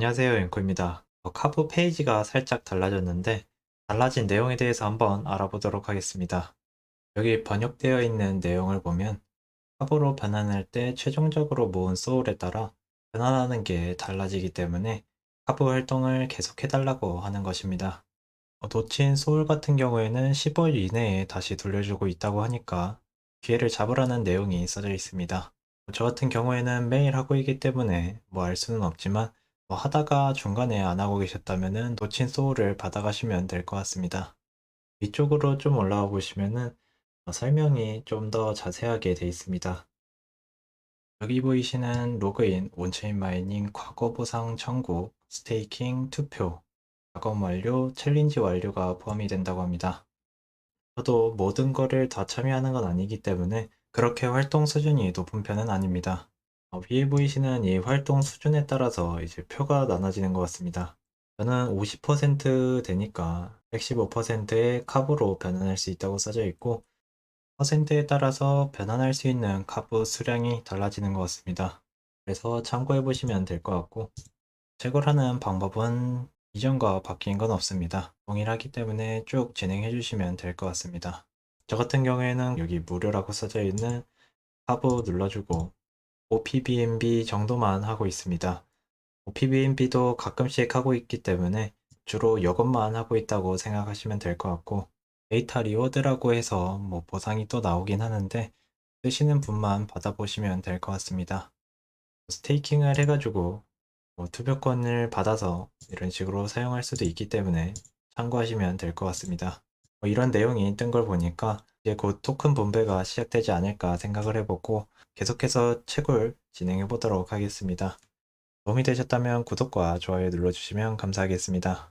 안녕하세요, 앵커입니다. 어, 카브 페이지가 살짝 달라졌는데, 달라진 내용에 대해서 한번 알아보도록 하겠습니다. 여기 번역되어 있는 내용을 보면, 카브로 변환할 때 최종적으로 모은 소울에 따라 변환하는 게 달라지기 때문에 카브 활동을 계속해달라고 하는 것입니다. 어, 놓친 소울 같은 경우에는 15일 이내에 다시 돌려주고 있다고 하니까 기회를 잡으라는 내용이 써져 있습니다. 저 같은 경우에는 매일 하고 있기 때문에 뭐 알 수는 없지만 뭐 하다가 중간에 안 하고 계셨다면은 놓친 소울을 받아가시면 될 것 같습니다. 위쪽으로 좀 올라와 보시면은 어, 설명이 좀 더 자세하게 되어 있습니다. 여기 보이시는 로그인, 온체인 마이닝, 과거 보상 청구, 스테이킹, 투표, 작업 완료, 챌린지 완료가 포함이 된다고 합니다. 저도 모든 거를 다 참여하는 건 아니기 때문에 그렇게 활동 수준이 높은 편은 아닙니다. 어, 위에 보이시는 이 활동 수준에 따라서 이제 표가 나눠지는 것 같습니다. 저는 50% 되니까 115%의 카브로 변환할 수 있다고 써져 있고 퍼센트에 따라서 변환할 수 있는 카브 수량이 달라지는 것 같습니다. 그래서 참고해 보시면 될 것 같고 채굴하는 방법은 이전과 바뀐 건 없습니다. 동일하기 때문에 쭉 진행해 주시면 될 것 같습니다. 저 같은 경우에는 여기 무료라고 써져 있는 카브 눌러주고 OPBNB 정도만 하고 있습니다. OPBNB도 가끔씩 하고 있기 때문에 주로 이것만 하고 있다고 생각하시면 될 것 같고 데이터 리워드라고 해서 뭐 보상이 또 나오긴 하는데 쓰시는 분만 받아보시면 될 것 같습니다. 스테이킹을 해가지고 뭐 투표권을 받아서 이런 식으로 사용할 수도 있기 때문에 참고하시면 될 것 같습니다. 뭐 이런 내용이 뜬 걸 보니까 이제 곧 토큰 분배가 시작되지 않을까 생각을 해보고 계속해서 채굴 진행해 보도록 하겠습니다. 도움이 되셨다면 구독과 좋아요 눌러주시면 감사하겠습니다.